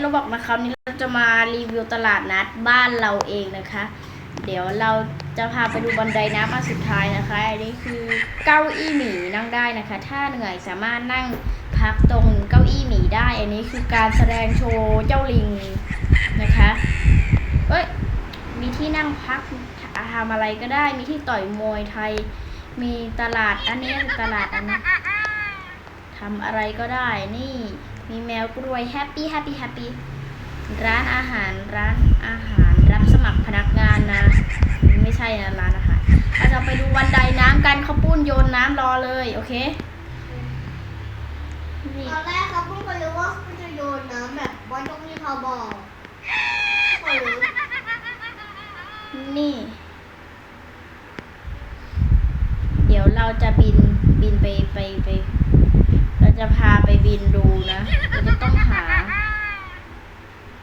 เราบอกนะครับนี่เราจะมารีวิวตลาดนัดบ้านเราเองนะคะ เดี๋ยวเราจะพาไปดูบันไดน้ำอันสุดท้ายนะคะ อันนี้คือเก้าอี้หมีนั่งได้นะคะ ถ้าเหนื่อยสามารถนั่งพักตรงเก้าอี้หมีได้ อันนี้คือการแสดงโชว์เจ้าลิงนะคะเอ้ยมีที่นั่งพักทำอะไรก็ได้ มีที่ต่อยมวยไทย มีตลาดอันนี้ตลาดอันนี้ำอะไรก็ได้ นี่มีแมวกล้วยแฮปปี้แฮปปี้แฮปปี้ร้านอาหารร้านอาหารรับสมัครพนักงานนะ ไม่ใช่นะร้านอาหารเราจะไปดูวันไดน้ำกันเขาวปุ้นโยนน้ำรอเลยโอเคนี่ตอนแรกเขาเพิ่งไปรู้ว่าเขาจะโยนน้ำแบบไว้ตรงที่เขาบอกเขารู้นี่ เดี๋ยวเราจะบินบินไปไปไป เราจะพาไปบินดูนะ เราจะต้องหา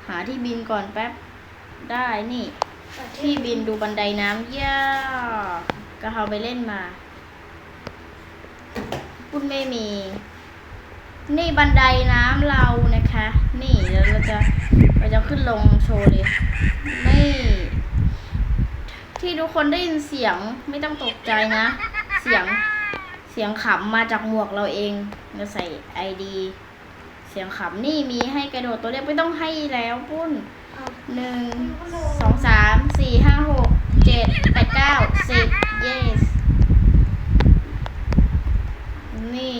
หา ที่บินก่อนแป๊บ ได้นี่ ที่บินดูบันไดน้ำย่าก็เขาไปเล่นมาปุ้นไม่มี นี่บันไดน้ำเรานะคะ นี่เดี๋ยวเราจะเราจะขึ้นลงโชว์เลย นี่ ที่ทุกคนได้ยินเสียงไม่ต้องตกใจนะ เสียงเสียงขำมาจากหมวกเราเองเราใส่ไอดี เสียงขำนี่มีให้กระโดดตัวเล็กไม่ต้องให้แล้วปุ้นเอาหนึ่งสองสามสี่ห้าหกเจ็ดแปดเก้าสิบ yes นี่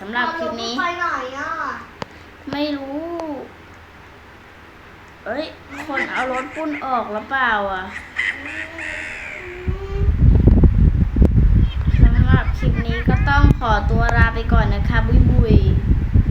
สำหรับคลิปนี้ ไปไหนอะ ไม่รู้ เอ้ย คนเอารถปุ้นออกแล้วเปล่าอะสำหรับคลิปนี้ก็ต้อง ขอตัวลาไปก่อนนะคะ บุยบุย